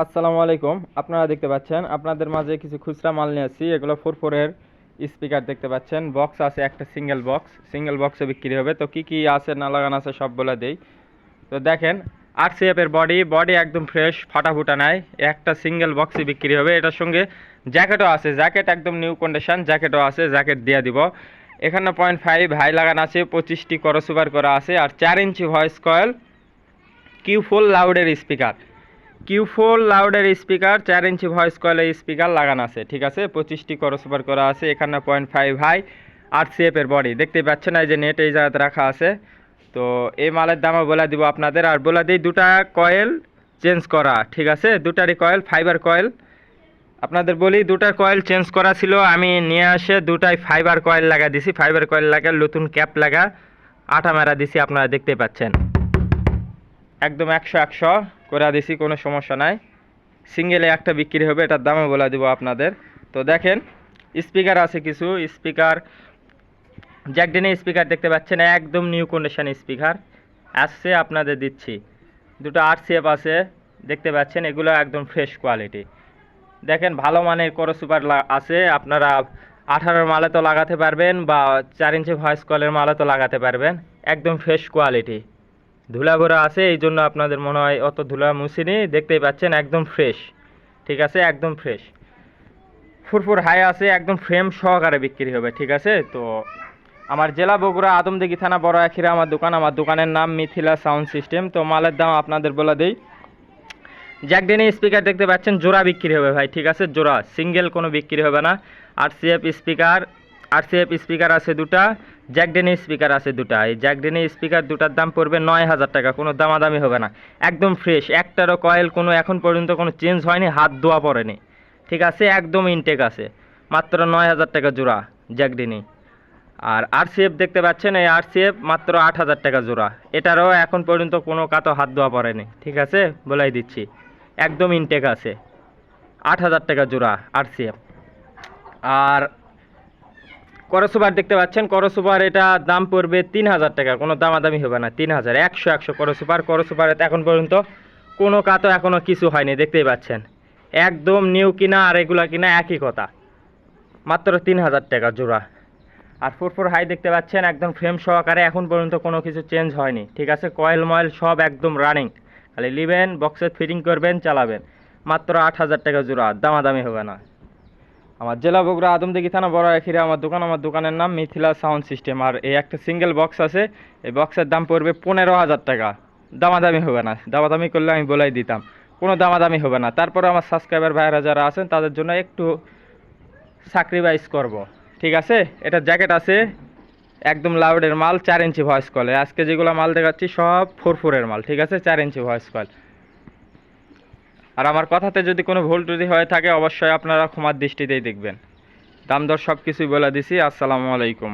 আসসালামু আলাইকুম। আপনারা দেখতে পাচ্ছেন, আপনাদের মাঝে কিছু খুচরা মাল নিয়ে আসছি। এগুলো ফোর ফোরের স্পিকার দেখতে পাচ্ছেন। বক্স আছে, একটা সিঙ্গেল বক্স সিঙ্গেল বক্সে বিক্রি হবে। তো কি কি আছে, না লাগানো আছে, সব বলে দেই। তো দেখেন আর এর বডি বডি একদম ফ্রেশ ফাটাফুটা নাই। একটা সিঙ্গেল বক্সে বিক্রি হবে। এটার সঙ্গে জ্যাকেটও আছে। জ্যাকেট একদম নিউ কন্ডিশন জ্যাকেটও আছে জ্যাকেট দিয়ে দিব। এখানে পয়েন্ট ফাইভ হাই লাগানো আছে, পঁচিশটি করসুবার করা আছে। আর চার inch voice coil Q full লাউডের speaker Q four লাউডের স্পিকার চার ইঞ্চি ভয়েস কয়েলের স্পিকার লাগানো আছে, ঠিক আছে? পঁচিশটি করসুপার করা আছে, এখানে পয়েন্ট ফাইভ হাই আর সিএফের বডি দেখতেই পাচ্ছেন এই যে নেট এই জায়গাতে রাখা আছে। তো এই মালের দামও বলে দিব আপনাদের, আর বলে দিই দুটা কয়েল চেঞ্জ করা, ঠিক আছে? দুটারই কয়েল ফাইবার কয়েল আপনাদের বলি দুটার কয়েল চেঞ্জ করা ছিল, আমি নিয়ে আসে দুটাই ফাইবার কয়েল লাগা দিছি। ফাইবার কয়েল লাগা নতুন ক্যাপ লাগা আটা মেরা দিছি, আপনারা দেখতে পাচ্ছেন। একদম একশো একশো করে দিছি, কোনো সমস্যা নাই। সিঙ্গেলে একটা বিক্রি হবে, এটার দামও বলে দিব আপনাদের। তো দেখেন, স্পিকার আছে কিছু, স্পিকার জ্যাকডেনে স্পিকার দেখতে পাচ্ছেন, একদম নিউ কন্ডিশন স্পিকার। আসছে আপনাদের দিচ্ছি। দুটো আর সিএফ আছে, দেখতে পাচ্ছেন, এগুলো একদম ফ্রেশ কোয়ালিটি দেখেন, ভালো মানের করো সুপার আছে, আপনারা আঠারোর মালে তো লাগাতে পারবেন বা চার ইঞ্চি ভয়েস কলের মালে তো লাগাতে পারবেন। একদম ফ্রেশ কোয়ালিটি ধুলা ভরা আছে, এই জন্য আপনাদের মনে হয় অত ধুলা মুছিনি দেখতেই পাচ্ছেন, একদম ফ্রেশ ঠিক আছে? একদম ফ্রেশ ফুরফুর হাই আছে, একদম ফ্রেম সহকারে বিক্রি হবে, ঠিক আছে? তো আমার জেলা বগুড়া আদমদিঘি থানা বড় আখিরা, আমার দোকান। আমার দোকানের নাম মিথিলা সাউন্ড সিস্টেম। তো মালের দাম আপনাদের বলে দিই। জ্যাকডেনি স্পিকার দেখতে পাচ্ছেন, জোড়া বিক্রি হবে ভাই, ঠিক আছে? জোড়া, সিঙ্গেল কোনো বিক্রি হবে না। R CF speaker R CF speaker আছে দুটা জ্যাকডেনি স্পিকার আছে দুটা। এই জ্যাকডেনি স্পিকার দুটার দাম পড়বে নয় হাজার টাকা, কোনো দামাদামি হবে না। একদম ফ্রেশ একটারও কয়েল কোনো এখন পর্যন্ত কোনো চেঞ্জ হয়নি, হাত ধোয়া পড়েনি। ঠিক আছে? একদম ইনটেক আছে। মাত্র নয় হাজার টাকা জোড়া জ্যাকডেনি আর আরসিএফ দেখতে পাচ্ছেন, এই আরসিএফ মাত্র আট হাজার টাকা জোড়া। এটারও এখন পর্যন্ত কোনো কাতো হাত ধোয়া পড়েনি। ঠিক আছে? বলাই দিচ্ছি। একদম ইনটেক আছে। আট হাজার টাকা জোড়া আরসিএফ। আর করসুপার দেখতে পাচ্ছেন করসুপার এটা দাম পড়বে তিন হাজার টাকা, কোনো দামাদামি হবে না, তিন হাজার, একশো একশো করসুপার করসুপারে এখন পর্যন্ত কোনো কাতো এখনও কিছু হয়নি, দেখতেই পাচ্ছেন। একদম নিউ কিনা আর এগুলা কিনা একই কথা, মাত্র তিন হাজার টাকা জোড়া। আর ফোর ফোর হাই দেখতে পাচ্ছেন, একদম ফ্রেম সহকারে এখন পর্যন্ত কোনো কিছু চেঞ্জ হয়নি, ঠিক আছে? কয়েল ময়েল সব একদম রানিং খালি নেবেন বক্সে ফিটিং করবেন, চালাবেন, মাত্র আট হাজার টাকা জোড়া, দামাদামি হবে না। আমার জেলা বগুড়া আদমদিঘি থানা বড় এখিরে আমার দোকান, আমার দোকানের নাম মিথিলা সাউন্ড সিস্টেম। আর এই একটা সিঙ্গেল বক্স আছে, এই বক্সের দাম পড়বে পনেরো হাজার টাকা। দামাদামি হবে না, দামাদামি করলে আমি বলাই দিতাম। কোনো দামাদামি হবে না। তারপরে আমার সাবস্ক্রাইবার ভাইয়েরা যারা আছেন, তাদের জন্য একটু স্যাক্রিফাইস করব। ঠিক আছে? এটা জ্যাকেট আছে, একদম লাউডের মাল, চার ইঞ্চি ভয়েস কলে আজকে যেগুলো মাল দেখাচ্ছি, সব ফোর ফোরের মাল। ঠিক আছে? চার ইঞ্চি ভয়েস কল আর আমার কথাতে যদি কোনো ভুল ত্রুটি হয়ে থাকে, অবশ্যই আপনারা ক্ষমার দৃষ্টিতেই দেখবেন। দাম দর সব কিছুই বলে দিছি, আসসালামু আলাইকুম।